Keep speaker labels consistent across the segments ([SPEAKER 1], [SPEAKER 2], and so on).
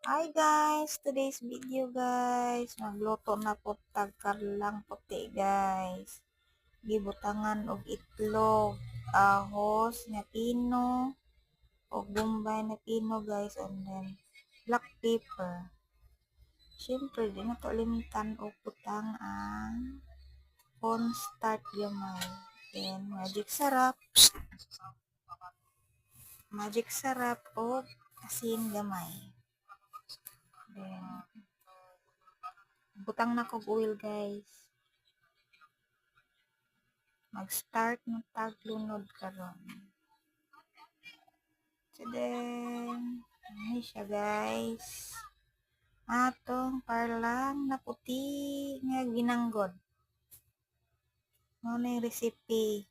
[SPEAKER 1] Hi guys, today's video guys, magluto na po tagkarlang puti guys. Gibutangan og itlog, ahos nga pino, og bombay na pino guys, and then black pepper. Siyempre, di na to limitan og butang ang cornstarch gamay. Then, magic sarap. Magic sarap o asin gamay. Then, butang na kog oil guys. Mag-start ng taglunod karon. So then, ano siya guys. Atong parlang na puti nga ginanggod. Ano yung recipe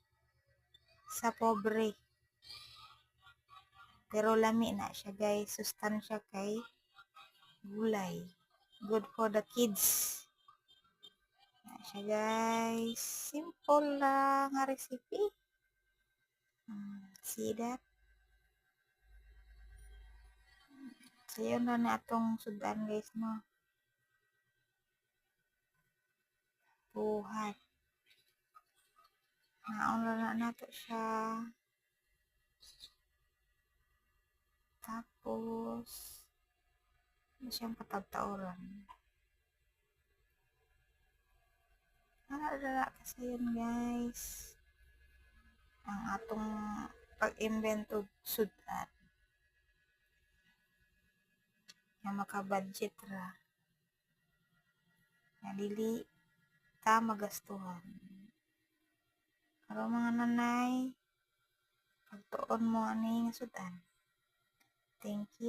[SPEAKER 1] sa pobre. Pero lami na siya guys. Sustansya kay gulay. Good for the kids. Na siya guys. Simple lang nga recipe. Hmm, see that? So, yun na na atong sudan guys, no? Buhat. Naon na na nato siya. Tapos, ano siyang patagtauran. Naalala kasi yun guys. Ang atong pag-invento sudan. Nga maka-budget ra. Nga dili ta magastuhan. Pero mga nanay, pagtuon mo ani nga sudan. Thank you.